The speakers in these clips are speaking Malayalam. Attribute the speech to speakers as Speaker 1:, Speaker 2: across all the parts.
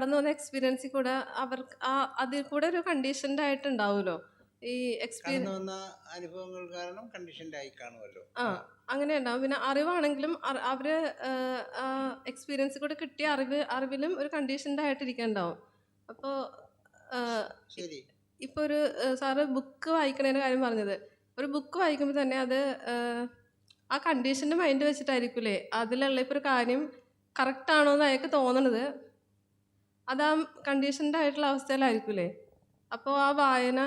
Speaker 1: കടന്നു വന്ന എക്സ്പീരിയൻസിൽ കൂടെ അവർക്ക് ആ അതിൽ കൂടെ ഒരു കണ്ടീഷൻഡ് ആയിട്ടുണ്ടാവുമല്ലോ. ഈ എക്സ്പീരിയൻസ്
Speaker 2: വന്ന അനുഭവങ്ങൾ കാരണം കണ്ടീഷൻഡ് ആയി കാണുമല്ലോ.
Speaker 1: ആ അങ്ങനെ ഉണ്ടാവും പിന്നെ അറിവാണെങ്കിലും അറി- അവർ എക്സ്പീരിയൻസ് കൂടെ കിട്ടിയ അറിവ് അറിവിലും ഒരു കണ്ടീഷൻഡ് ആയിട്ടിരിക്കണ്ടാവും. അപ്പോൾ ഇപ്പോൾ ഒരു സാറ് ബുക്ക് വായിക്കണേന്റെ കാര്യം പറഞ്ഞത്. ഒരു ബുക്ക് വായിക്കുമ്പോൾ തന്നെ അത് ആ കണ്ടീഷന്റെ മൈൻഡ് വെച്ചിട്ടായിരിക്കില്ലേ അതിലുള്ള ഇപ്പോൾ ഒരു കാര്യം കറക്റ്റ് ആണോ എന്ന് അയാൾക്ക് തോന്നണത്. അത് ആ കണ്ടീഷൻഡ് ആയിട്ടുള്ള അവസ്ഥയിലായിരിക്കൂലേ? അപ്പോ ആ വായന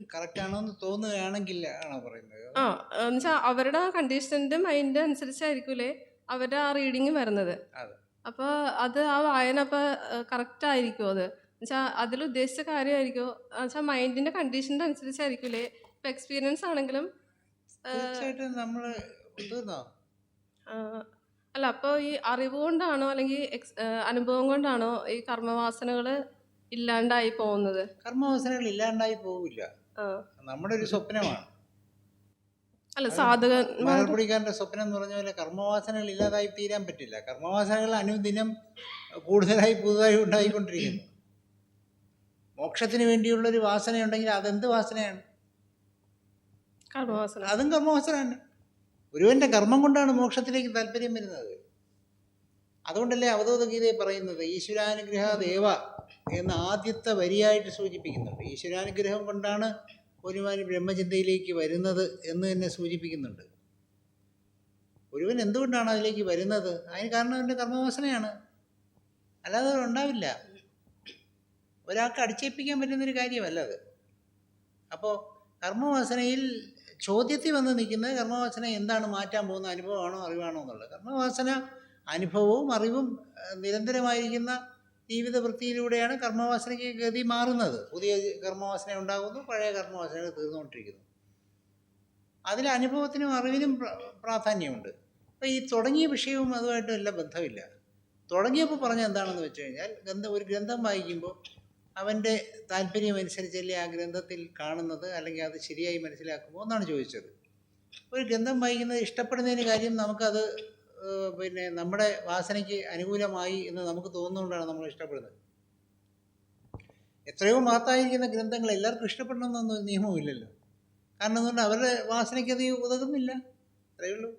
Speaker 2: കറക്റ്റ് ആണോന്ന് തോന്നുകയാണെങ്കിൽ ആണോ പറയുന്നത്?
Speaker 1: ആ എന്നുവെച്ചാൽ അവരുടെ കണ്ടീഷന്റെ മൈൻഡ് അനുസരിച്ചായിരിക്കൂലേ അവരുടെ ആ റീഡിങ് വരുന്നത്.
Speaker 2: അപ്പൊ
Speaker 1: അപ്പോൾ അത് ആ വായന അപ്പോൾ കറക്റ്റ് ആയിരിക്കും അത്? എന്നുവെച്ചാൽ അതിൽ ഉദ്ദേശിച്ച കാര്യമായിരിക്കുമോ എന്നുവെച്ചാൽ മൈൻഡിന്റെ കണ്ടീഷന്റെ അനുസരിച്ചായിരിക്കൂലേ? ഇപ്പം എക്സ്പീരിയൻസ് ആണെങ്കിലും
Speaker 2: തീർച്ചയായിട്ടും നമ്മൾ തീർന്നോ
Speaker 1: ആ, അല്ല അപ്പോൾ ഈ അറിവ് കൊണ്ടാണോ അല്ലെങ്കിൽ എക്സ് അനുഭവം കൊണ്ടാണോ ഈ കർമ്മവാസനകൾ ഇല്ലാണ്ടായി പോകുന്നത്?
Speaker 2: കർമ്മവാസനകൾ ഇല്ലാണ്ടായി പോവില്ല.
Speaker 1: ആ.
Speaker 2: നമ്മുടെ ഒരു സ്വപ്നമാണ്.
Speaker 1: അല്ല സാധകന്മാർ
Speaker 2: മലർപ്പൊടിക്കാരന്റെ സ്വപ്നം എന്ന് പറഞ്ഞ പോലെ കർമ്മവാസനകൾ ഇല്ലാതായി തീരാൻ പറ്റില്ല. കർമ്മവാസനകൾ അനുദിനം കൂടുതലായി പുതുതായി ഉണ്ടായിക്കൊണ്ടിരിക്കുന്നു. മോക്ഷത്തിന് വേണ്ടിയുള്ളൊരു വാസനയുണ്ടെങ്കിൽ അതെന്ത് വാസനയാണ്?
Speaker 1: കർമ്മവാസന.
Speaker 2: അതും കർമ്മവാസനയാണ്. ഒരുവന്റെ കർമ്മം കൊണ്ടാണ് മോക്ഷത്തിലേക്ക് താല്പര്യം വരുന്നത്. അതുകൊണ്ടല്ലേ അവധൂത ഗീതയെ പറയുന്നത് ഈശ്വരാനുഗ്രഹ ദേവ എന്ന ആദ്യത്തെ വരിയായിട്ട് സൂചിപ്പിക്കുന്നുണ്ട്. ഈശ്വരാനുഗ്രഹം കൊണ്ടാണ് ഒരുവൻ ബ്രഹ്മചിന്തയിലേക്ക് വരുന്നത് എന്ന് തന്നെ സൂചിപ്പിക്കുന്നുണ്ട്. ഒരുവൻ എന്തുകൊണ്ടാണ് അതിലേക്ക് വരുന്നത്? അതിന് കാരണം അവന്റെ കർമ്മവാസനയാണ്. അല്ലാതെ അത് ഉണ്ടാവില്ല. ഒരാൾക്ക് അടിച്ചേൽപ്പിക്കാൻ പറ്റുന്നൊരു കാര്യമല്ല അത്. അപ്പോൾ കർമ്മവാസനയിൽ ചോദ്യത്തിൽ വന്ന് നിൽക്കുന്നത് കർമ്മവാസന എന്താണ് മാറ്റാൻ പോകുന്ന അനുഭവമാണോ അറിവാണോ എന്നുള്ളത്. കർമ്മവാസന അനുഭവവും അറിവും നിരന്തരമായിരിക്കുന്ന ജീവിത വൃത്തിയിലൂടെയാണ് കർമ്മവാസനയ്ക്ക് ഗതി മാറുന്നത്. പുതിയ കർമ്മവാസന ഉണ്ടാകുന്നു പഴയ കർമ്മവാസനകൾ തീർന്നുകൊണ്ടിരിക്കുന്നു. അതിൽ അനുഭവത്തിനും അറിവിനും പ്രാധാന്യമുണ്ട്. അപ്പോൾ ഈ തുടങ്ങിയ വിഷയവും അതുമായിട്ടും എല്ലാം ബന്ധമില്ല. തുടങ്ങിയപ്പോൾ പറഞ്ഞ എന്താണെന്ന് വെച്ച് കഴിഞ്ഞാൽ ഗ്രന്ഥം ഒരു ഗ്രന്ഥം വായിക്കുമ്പോൾ അവന്റെ താല്പര്യമനുസരിച്ചല്ലേ ആ ഗ്രന്ഥത്തിൽ കാണുന്നത് അല്ലെങ്കിൽ അത് ശരിയായി മനസ്സിലാക്കുമോ എന്നാണ് ചോദിച്ചത്. ഒരു ഗ്രന്ഥം വായിക്കുന്നത് ഇഷ്ടപ്പെടുന്നതിന് കാര്യം നമുക്കത് പിന്നെ നമ്മുടെ വാസനയ്ക്ക് അനുകൂലമായി എന്ന് നമുക്ക് തോന്നുന്നതുകൊണ്ടാണ് നമ്മൾ ഇഷ്ടപ്പെടുന്നത്. എത്രയോ മഹത്തായിരിക്കുന്ന ഗ്രന്ഥങ്ങൾ എല്ലാവർക്കും ഇഷ്ടപ്പെടണമെന്നൊന്നും നിയമമില്ലല്ലോ കാരണം എന്തുകൊണ്ട് അവരുടെ വാസനയ്ക്ക് അത് ഉതകുന്നില്ല? അത്രയേ ഉള്ളൂ.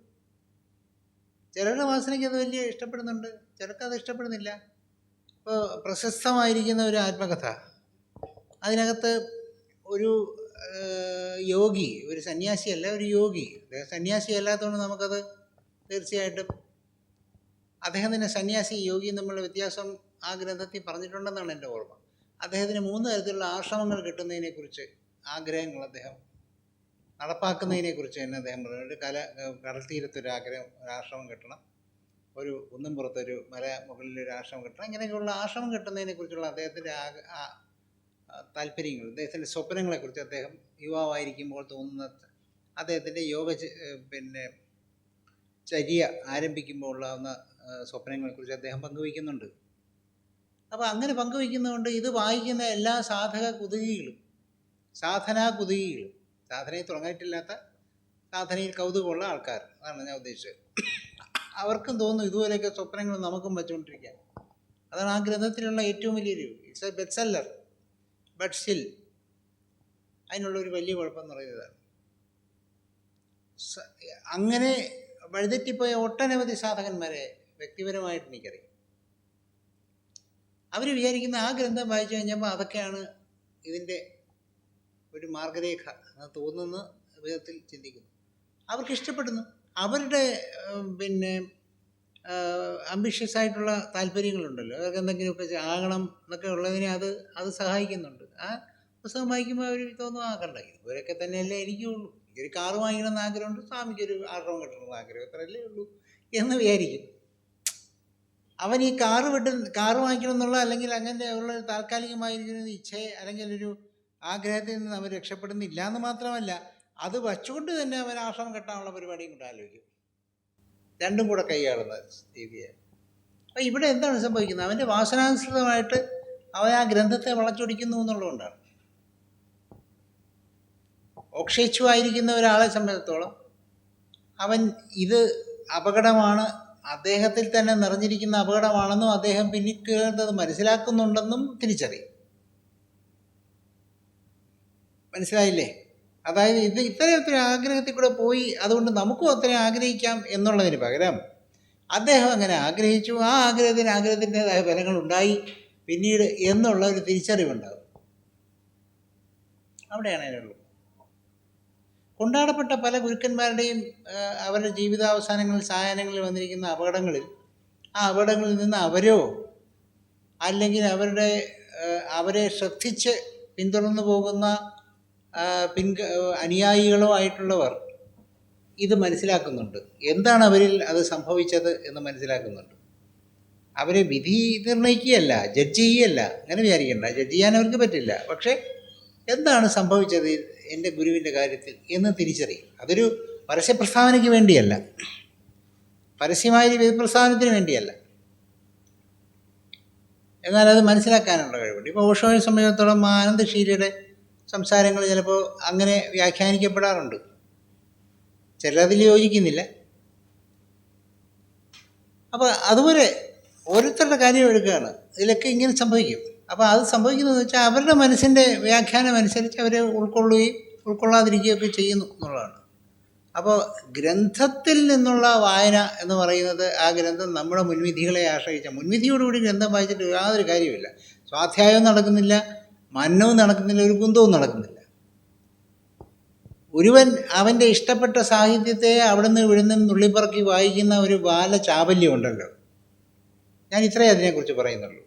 Speaker 2: ചിലരുടെ വാസനയ്ക്ക് അത് വലിയ ഇഷ്ടപ്പെടുന്നുണ്ട്. ചിലർക്ക് അത് ഇഷ്ടപ്പെടുന്നില്ല. ഇപ്പോൾ പ്രശസ്തമായിരിക്കുന്ന ഒരു ആത്മകഥ. അതിനകത്ത് ഒരു യോഗി ഒരു സന്യാസിയല്ല ഒരു യോഗി. അദ്ദേഹം സന്യാസി അല്ലാത്തതുകൊണ്ട് നമുക്കത് തീർച്ചയായിട്ടും അദ്ദേഹം തന്നെ സന്യാസി യോഗിയും തമ്മിലുള്ള വ്യത്യാസം ആ ഗ്രന്ഥത്തിൽ പറഞ്ഞിട്ടുണ്ടെന്നാണ് എന്റെ ഓർമ്മ. അദ്ദേഹത്തിന് മൂന്ന് തരത്തിലുള്ള ആശ്രമങ്ങൾ കിട്ടുന്നതിനെക്കുറിച്ച് ആഗ്രഹങ്ങൾ അദ്ദേഹം നടപ്പാക്കുന്നതിനെക്കുറിച്ച് തന്നെ അദ്ദേഹം പറഞ്ഞു ഒരു കല കടൽ തീരത്തൊരു ആഗ്രഹം ആശ്രമം കെട്ടണം. ഒരു ഒന്നും പുറത്തൊരു മല മുകളിൽ ഒരു ആശ്രമം കെട്ടണം. ഇങ്ങനെയൊക്കെയുള്ള ആശ്രമം കെട്ടുന്നതിനെക്കുറിച്ചുള്ള അദ്ദേഹത്തിന്റെ ആ- താല്പര്യങ്ങൾ അദ്ദേഹത്തിന്റെ സ്വപ്നങ്ങളെക്കുറിച്ച് അദ്ദേഹം യുവാവായിരിക്കുമ്പോൾ തോന്നുന്ന അദ്ദേഹത്തിന്റെ യോഗ പിന്നെ ചര്യ ആരംഭിക്കുമ്പോൾ ഉണ്ടാകുന്ന സ്വപ്നങ്ങളെക്കുറിച്ച് അദ്ദേഹം പങ്കുവയ്ക്കുന്നുണ്ട്. അപ്പോൾ അങ്ങനെ പങ്കുവയ്ക്കുന്നതുകൊണ്ട് ഇത് വായിക്കുന്ന എല്ലാ സാധക കുതുകികളും സാധനാ കുതുകികളും സാധനയിൽ തുടങ്ങിയിട്ടില്ലാത്ത സാധനയിൽ കൗതുകമുള്ള ആൾക്കാർ അതാണ് ഞാൻ ഉദ്ദേശിച്ചത്. അവർക്കും തോന്നും ഇതുപോലെയൊക്കെ സ്വപ്നങ്ങൾ നമുക്കും വെച്ചുകൊണ്ടിരിക്കാം അതാണ് ആ ഗ്രന്ഥത്തിലുള്ള ഏറ്റവും വലിയൊരു it's a best seller but still അതിനുള്ളൊരു വലിയ കുഴപ്പമെന്ന് പറയുന്നതാണ് പറയുന്നത് അങ്ങനെ വഴിതെറ്റിപ്പോയ ഒട്ടനവധി സാധകന്മാരെ വ്യക്തിപരമായിട്ട് എനിക്കറിയാം. അവർ വിചാരിക്കുന്ന ആ ഗ്രന്ഥം വായിച്ചു കഴിഞ്ഞപ്പോൾ അതൊക്കെയാണ് ഇതിന്റെ ഒരു മാർഗരേഖ എന്ന് തോന്നുന്ന വിധത്തിൽ ചിന്തിക്കുന്നു. അവർക്ക് ഇഷ്ടപ്പെടുന്നു അവരുടെ പിന്നെ അംബിഷ്യസ് ആയിട്ടുള്ള താല്പര്യങ്ങളുണ്ടല്ലോ. അതൊക്കെ എന്തെങ്കിലുമൊക്കെ ആകണം എന്നൊക്കെ ഉള്ളതിനെ അത് അത് സഹായിക്കുന്നുണ്ട്. ആ പുസ്തകം വായിക്കുമ്പോൾ അവർ തോന്നും ആ കണ്ട ഇവരൊക്കെ തന്നെയല്ലേ എനിക്കുള്ളൂ. എനിക്കൊരു കാറ് വാങ്ങിക്കണമെന്ന് ആഗ്രഹമുണ്ട് സ്വാമിക്ക് ഒരു ആർഡറും കിട്ടണമെന്ന് ആഗ്രഹം ഇത്രയല്ലേ ഉള്ളൂ എന്ന് വിചാരിക്കും. അവൻ ഈ കാറ് വിട്ട് കാറ് വാങ്ങിക്കണം എന്നുള്ള അല്ലെങ്കിൽ അങ്ങനെ ഉള്ള താൽക്കാലികമായിരിക്കുന്ന ഇച്ഛയെ അല്ലെങ്കിൽ ഒരു ആഗ്രഹത്തിൽ നിന്ന് അവർ രക്ഷപ്പെടുന്നില്ല എന്ന് മാത്രമല്ല അത് വച്ചുകൊണ്ട് തന്നെ അവൻ ആശ്രമം കെട്ടാനുള്ള പരിപാടിയും കൂടെ ആലോചിക്കും. രണ്ടും കൂടെ കൈയാളുന്ന രീതിയാണ് അപ്പം ഇവിടെ എന്താണ് സംഭവിക്കുന്നത്? അവന്റെ വാസനാനുസൃതമായിട്ട് അവൻ ആ ഗ്രന്ഥത്തെ വളച്ചൊടിക്കുന്നു എന്നുള്ളതുകൊണ്ടാണ്. ഓക്ഷേച്ഛുവായിരിക്കുന്ന ഒരാളെ സംബന്ധിച്ചിടത്തോളം അവൻ ഇത് അപകടമാണ് അദ്ദേഹത്തിൽ തന്നെ നിറഞ്ഞിരിക്കുന്ന അപകടമാണെന്നും അദ്ദേഹം പിന്നീട് അത് മനസ്സിലാക്കുന്നുണ്ടെന്നും തിരിച്ചറിയും. മനസ്സിലായില്ലേ? അതായത് ഇത് ഇത്തരത്തിൽ ആഗ്രഹത്തിൽ കൂടെ പോയി അതുകൊണ്ട് നമുക്കും അത്രയും ആഗ്രഹിക്കാം എന്നുള്ളതിന് പകരം അദ്ദേഹം അങ്ങനെ ആഗ്രഹിച്ചു. ആ ആഗ്രഹത്തിന് ആഗ്രഹത്തിന്റെതായ ഫലങ്ങൾ ഉണ്ടായി പിന്നീട് എന്നുള്ള ഒരു തിരിച്ചറിവുണ്ടാകും. അവിടെയാണ് അതിനുള്ളൂ കൊണ്ടാടപ്പെട്ട പല ഗുരുക്കന്മാരുടെയും അവരുടെ ജീവിതാവസാനങ്ങളിൽ സായാഹ്നങ്ങളിൽ വന്നിരിക്കുന്ന അപകടങ്ങളിൽ ആ അപകടങ്ങളിൽ നിന്ന് അവരോ അല്ലെങ്കിൽ അവരുടെ അവരെ ശ്രദ്ധിച്ച് പിന്തുടർന്നു പോകുന്ന ആ, പിൻ അനുയായികളോ ആയിട്ടുള്ളവർ ഇത് മനസ്സിലാക്കുന്നുണ്ട്. എന്താണ് അവരിൽ അത് സംഭവിച്ചത് എന്ന് മനസ്സിലാക്കുന്നുണ്ട്. അവരെ വിധി നിർണയിക്കുകയല്ല ജഡ്ജ് ചെയ്യുകയല്ല. അങ്ങനെ വിചാരിക്കണ്ട. ജഡ്ജ് ചെയ്യാൻ അവർക്ക് പറ്റില്ല. പക്ഷേ എന്താണ് സംഭവിച്ചത് എന്റെ ഗുരുവിന്റെ കാര്യത്തിൽ എന്ന് തിരിച്ചറിയും. അതൊരു പരസ്യപ്രസ്താവനയ്ക്ക് വേണ്ടിയല്ല. പരസ്യമായ ഒരു പ്രസ്താവനത്തിന് വേണ്ടിയല്ല. എന്നാൽ അത് മനസ്സിലാക്കാനുള്ള കഴിവുണ്ട്. ഇപ്പോൾ ഓഷോയെ സംബന്ധിച്ചിടത്തോളം ആനന്ദശീലയുടെ സംസാരങ്ങൾ ചിലപ്പോൾ അങ്ങനെ വ്യാഖ്യാനിക്കപ്പെടാറുണ്ട്. ചിലതിൽ യോജിക്കുന്നില്ല. അപ്പോൾ അതുപോലെ ഓരോരുത്തരുടെ കാര്യം എടുക്കുകയാണ്. ഇതിലൊക്കെ ഇങ്ങനെ സംഭവിക്കും. അപ്പോൾ അത് സംഭവിക്കുന്നതെന്ന് വെച്ചാൽ അവരുടെ മനസ്സിന്റെ വ്യാഖ്യാനം അനുസരിച്ച് അവരെ ഉൾക്കൊള്ളുകയും ഉൾക്കൊള്ളാതിരിക്കുകയൊക്കെ ചെയ്യുന്നു എന്നുള്ളതാണ്. അപ്പോൾ ഗ്രന്ഥത്തിൽ നിന്നുള്ള വായന എന്ന് പറയുന്നത് ആ ഗ്രന്ഥം നമ്മുടെ മുൻവിധികളെ ആശ്രയിച്ച മുൻവിധിയോടുകൂടി ഗ്രന്ഥം വായിച്ചിട്ട് യാതൊരു കാര്യമില്ല സ്വാധ്യായവും നടക്കുന്നില്ല. മന്നവും നടക്കുന്നില്ല ഒരു കുന്തവും നടക്കുന്നില്ല. ഒരുവൻ അവന്റെ ഇഷ്ടപ്പെട്ട സാഹിത്യത്തെ അവിടുന്ന് ഇവിടുന്ന് നുള്ളിപ്പറക്കി വായിക്കുന്ന ഒരു ബാല ചാബല്യം ഉണ്ടല്ലോ ഞാൻ ഇത്രയേ അതിനെക്കുറിച്ച് പറയുന്നുള്ളൂ.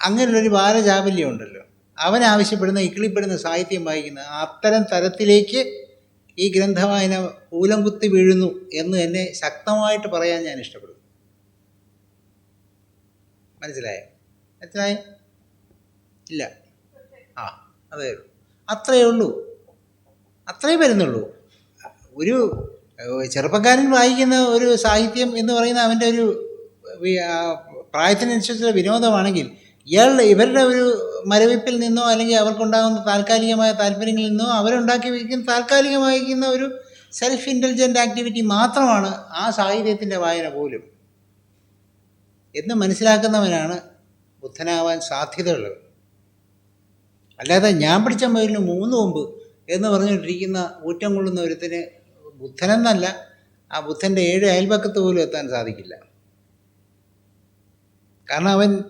Speaker 2: അങ്ങനെയുള്ളൊരു ബാല ചാബല്യം ഉണ്ടല്ലോ അവൻ ആവശ്യപ്പെടുന്ന ഇക്കിളിപ്പെടുന്ന സാഹിത്യം വായിക്കുന്ന അത്തരം തരത്തിലേക്ക് ഈ ഗ്രന്ഥവായന കൂലം കുത്തി വീഴുന്നു എന്ന് എന്നെ ശക്തമായിട്ട് പറയാൻ ഞാൻ ഇഷ്ടപ്പെടുന്നു. മനസ്സിലായേ? മനസ്സിലായോ? ഇല്ല. ആ അതേ ഉള്ളൂ. അത്രയേ ഉള്ളൂ. അത്രയേ വരുന്നുള്ളൂ. ഒരു ചെറുപ്പക്കാരൻ വായിക്കുന്ന ഒരു സാഹിത്യം എന്ന് പറയുന്ന അവന്റെ ഒരു പ്രായത്തിനനുസരിച്ചുള്ള വിനോദമാണെങ്കിൽ ഇയാൾ ഇവരുടെ ഒരു മരവിപ്പിൽ നിന്നോ അല്ലെങ്കിൽ അവർക്കുണ്ടാകുന്ന താൽക്കാലികമായ താല്പര്യങ്ങളിൽ നിന്നോ അവരുണ്ടാക്കി വയ്ക്കുന്ന താൽക്കാലികമായിരിക്കുന്ന ഒരു സെൽഫ് ഇന്റലിജന്റ് ആക്ടിവിറ്റി മാത്രമാണ് ആ സാഹിത്യത്തിന്റെ വായന പോലും. എന്ന് മനസ്സിലാക്കുന്നവനാണ് ബുദ്ധനാവാൻ സാധ്യതയുള്ളത്. അല്ലാതെ ഞാൻ പിടിച്ച മയിലിന് മൂന്ന് കൊമ്പ് എന്ന് പറഞ്ഞുകൊണ്ടിരിക്കുന്ന ഊറ്റം കൊള്ളുന്ന ഒരുത്തിന് ബുദ്ധനെന്നല്ല ആ ബുദ്ധന്റെ ഏഴ് അയൽപക്കത്ത് പോലും എത്താൻ സാധിക്കില്ല. കാരണം അവൻ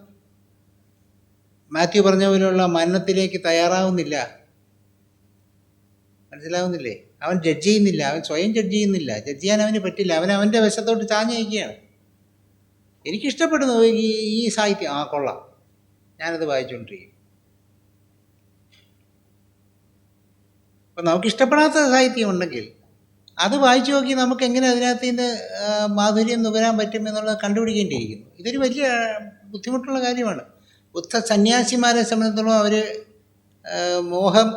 Speaker 2: മാത്യു പറഞ്ഞ പോലെയുള്ള മരണത്തിലേക്ക് തയ്യാറാവുന്നില്ല. മനസ്സിലാവുന്നില്ലേ? അവൻ ജഡ്ജ് ചെയ്യുന്നില്ല അവൻ സ്വയം ജഡ്ജ് ചെയ്യുന്നില്ല. ജഡ്ജ് ചെയ്യാൻ അവന് പറ്റില്ല അവൻ അവന്റെ വശത്തോട്ട് ചാഞ്ഞയക്കുകയാണ് എനിക്കിഷ്ടപ്പെടുന്നു ഈ ഈ സാഹിത്യം. ആ കൊള്ളാം. ഞാനത് വായിച്ചുകൊണ്ടിരിക്കും. അപ്പം നമുക്ക് ഇഷ്ടപ്പെടാത്ത സാഹിത്യം ഉണ്ടെങ്കിൽ അത് വായിച്ചു നോക്കി നമുക്ക് എങ്ങനെ അതിനകത്ത് നിന്ന് മാധുര്യം നുകരാൻ പറ്റും എന്നുള്ളത് കണ്ടുപിടിക്കേണ്ടിയിരിക്കുന്നു. ഇതൊരു വലിയ ബുദ്ധിമുട്ടുള്ള കാര്യമാണ്. ബുദ്ധ സന്യാസിമാരെ സംബന്ധിച്ചിടത്തോളം അവർ മോഹം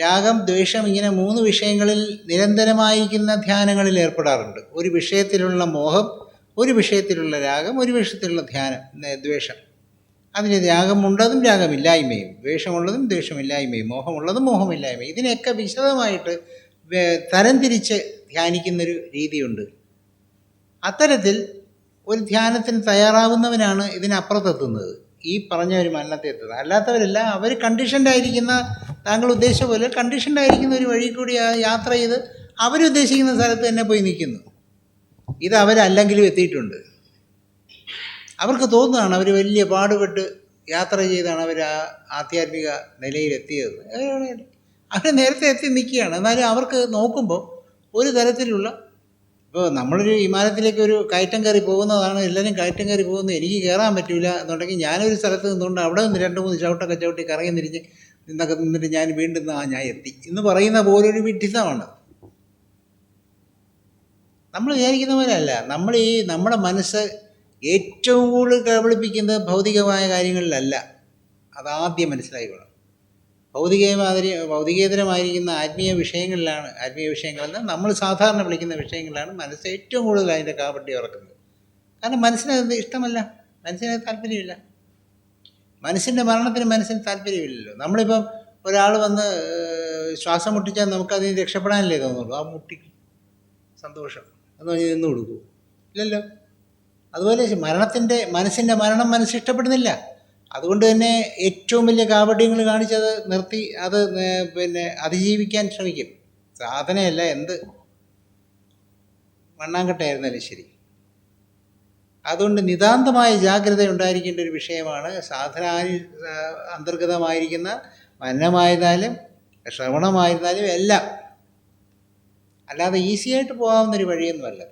Speaker 2: രാഗം ദ്വേഷം ഇങ്ങനെ മൂന്ന് വിഷയങ്ങളിൽ നിരന്തരമായിരിക്കുന്ന ധ്യാനങ്ങളിൽ ഏർപ്പെടാറുണ്ട്. ഒരു വിഷയത്തിലുള്ള മോഹം ഒരു വിഷയത്തിലുള്ള രാഗം ഒരു വിഷയത്തിലുള്ള ധ്യാനം ദ്വേഷം. അതിന് രാഗമുള്ളതും രാഗമില്ലായ്മയും ദ്വേഷമുള്ളതും ദ്വേഷമില്ലായ്മയും മോഹമുള്ളതും മോഹമില്ലായ്മയും ഇതിനെയൊക്കെ വിശദമായിട്ട് തരംതിരിച്ച് ധ്യാനിക്കുന്നൊരു രീതിയുണ്ട്. അത്തരത്തിൽ ഒരു ധ്യാനത്തിന് തയ്യാറാവുന്നവനാണ് ഇതിനപ്പുറത്തെത്തുന്നത്. ഈ പറഞ്ഞ ഒരു മരണത്തെ എത്തുന്നത് അല്ലാത്തവരല്ല അവർ കണ്ടീഷൻഡായിരിക്കുന്ന താങ്കൾ ഉദ്ദേശിച്ച പോലെ കണ്ടീഷൻഡായിരിക്കുന്ന ഒരു വഴി കൂടി യാത്ര ചെയ്ത് അവരുദ്ദേശിക്കുന്ന സ്ഥലത്ത് തന്നെ പോയി നിൽക്കുന്നു. ഇത് അവരല്ലെങ്കിലും എത്തിയിട്ടുണ്ട്. അവർക്ക് തോന്നുന്നതാണ് അവർ വലിയ പാടുപെട്ട് യാത്ര ചെയ്താണ് അവർ ആ ആധ്യാത്മിക നിലയിലെത്തിയത്. അവർ നേരത്തെ എത്തി നിൽക്കുകയാണ്. എന്നാലും അവർക്ക് നോക്കുമ്പോൾ ഒരു തരത്തിലുള്ള ഇപ്പോൾ നമ്മളൊരു വിമാനത്തിലേക്ക് ഒരു കയറ്റം കയറി പോകുന്നതാണ് എല്ലാവരും കയറ്റം കയറി പോകുന്നത് എനിക്ക് കയറാൻ പറ്റില്ല എന്നുണ്ടെങ്കിൽ ഞാനൊരു സ്ഥലത്ത് നിന്നുകൊണ്ട് അവിടെ നിന്ന് രണ്ട് മൂന്ന് ചവിട്ടൊക്കെ ചവിട്ടി കറങ്ങി തിരിഞ്ഞ് നിന്നൊക്കെ നിന്നിട്ട് ഞാൻ വീണ്ടും ആ ഞാൻ എത്തി എന്ന് പറയുന്ന പോലൊരു വിഡിത്തമാണ് നമ്മൾ വിചാരിക്കുന്ന പോലെ അല്ല. നമ്മൾ ഈ നമ്മുടെ മനസ്സ് ഏറ്റവും കൂടുതൽ കബളിപ്പിക്കുന്നത് ഭൗതികമായ കാര്യങ്ങളിലല്ല. അതാദ്യം മനസ്സിലായിക്കൊള്ളണം ഭൗതികമാതിരി ഭൗതികേതരമായിരിക്കുന്ന ആത്മീയ വിഷയങ്ങളിലാണ് ആത്മീയ വിഷയങ്ങളെന്ന് നമ്മൾ സാധാരണ വിളിക്കുന്ന വിഷയങ്ങളിലാണ് മനസ്സ് ഏറ്റവും കൂടുതൽ അതിന്റെ കാപട്ടി ഉറക്കുന്നത് കാരണം മനസ്സിനത് ഇഷ്ടമല്ല. മനസ്സിന് താല്പര്യമില്ല. മനസ്സിന്റെ മരണത്തിന് മനസ്സിന് താല്പര്യമില്ലല്ലോ. നമ്മളിപ്പം ഒരാൾ വന്ന് ശ്വാസം മുട്ടിച്ചാൽ നമുക്കതിന് രക്ഷപ്പെടാനല്ലേ തോന്നുള്ളൂ. ആ മുട്ടി സന്തോഷം. എന്ന് പറഞ്ഞ് നിന്ന് കൊടുക്കൂ. ഇല്ലല്ലോ? അതുപോലെ മരണത്തിന്റെ മനസ്സിന്റെ മരണം മനസ്സ് ഇഷ്ടപ്പെടുന്നില്ല. അതുകൊണ്ട് തന്നെ ഏറ്റവും വലിയ കാപട്യങ്ങൾ കാണിച്ചത് നിർത്തി അത് പിന്നെ അതിജീവിക്കാൻ ശ്രമിക്കും. സാധനയല്ല എന്ത്? മണ്ണാങ്കട്ടയായിരുന്നാലും ശരി. അതുകൊണ്ട് നിതാന്തമായ ജാഗ്രത ഉണ്ടായിരിക്കേണ്ട ഒരു വിഷയമാണ് സാധന അന്തർഗതമായിരിക്കുന്ന മനനമായിരുന്നാലും ശ്രവണമായിരുന്നാലും എല്ലാം. അല്ലാതെ ഈസിയായിട്ട് പോകാവുന്നൊരു വഴിയൊന്നുമല്ല.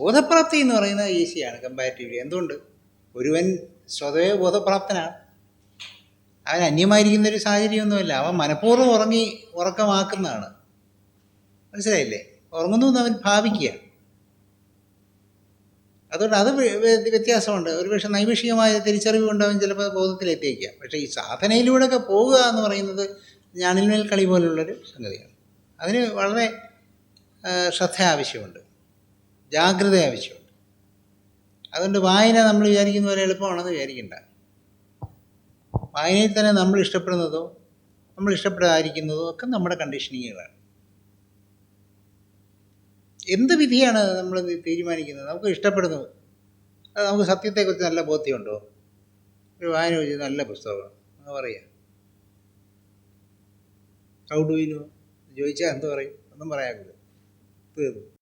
Speaker 2: ബോധപ്രാപ്തി എന്ന് പറയുന്നത് ഈസിയാണ് കമ്പാരിറ്റീവ്ലി എന്തുകൊണ്ട്? ഒരുവൻ സ്വതവേ ബോധപ്രാപ്തനാണ്. അവൻ അന്യമായിരിക്കുന്ന ഒരു സാഹചര്യമൊന്നുമില്ല. അവൻ മനഃപൂർവം ഉറങ്ങി ഉറക്കമാക്കുന്നതാണ്. മനസ്സിലായില്ലേ? ഉറങ്ങുന്നു എന്ന് അവൻ ഭാവിക്കുക. അതുകൊണ്ട് അത് വ്യ- വ്യ- വ്യത്യാസമുണ്ട്. ഒരുപക്ഷെ നൈമിഷികമായ തിരിച്ചറിവ് കൊണ്ട് അവൻ ചിലപ്പോൾ ബോധത്തിലെത്തിയേക്കാം. പക്ഷേ ഈ സാധനയിലൂടെയൊക്കെ പോവുക എന്ന് പറയുന്നത് ഞാനിന്മേൽ കളി പോലുള്ളൊരു സംഗതിയാണ്. അതിന് വളരെ ശ്രദ്ധ ആവശ്യമുണ്ട്. ജാഗ്രത ആവശ്യമുണ്ട്. അതുകൊണ്ട് വായന നമ്മൾ വിചാരിക്കുന്ന പോലെ എളുപ്പമാണെന്ന് വിചാരിക്കണ്ട. വായനയിൽ തന്നെ നമ്മൾ ഇഷ്ടപ്പെടുന്നതോ നമ്മൾ ഇഷ്ടപ്പെടാതിരിക്കുന്നതോ ഒക്കെ നമ്മുടെ കണ്ടീഷനിങ്ങുകളാണ്. എന്ത് വിധിയാണ് നമ്മൾ തീരുമാനിക്കുന്നത്? നമുക്ക് ഇഷ്ടപ്പെടുന്നത് അത് നമുക്ക് സത്യത്തെക്കുറിച്ച് നല്ല ബോധ്യമുണ്ടോ? ഒരു വായന വെച്ച് നല്ല പുസ്തകമാണ്. എന്ന് പറയാം. ഹൗ ഡു യു നോ ചോദിച്ചാൽ എന്ത് പറയും? ഒന്നും പറയാൻ തീർന്നു.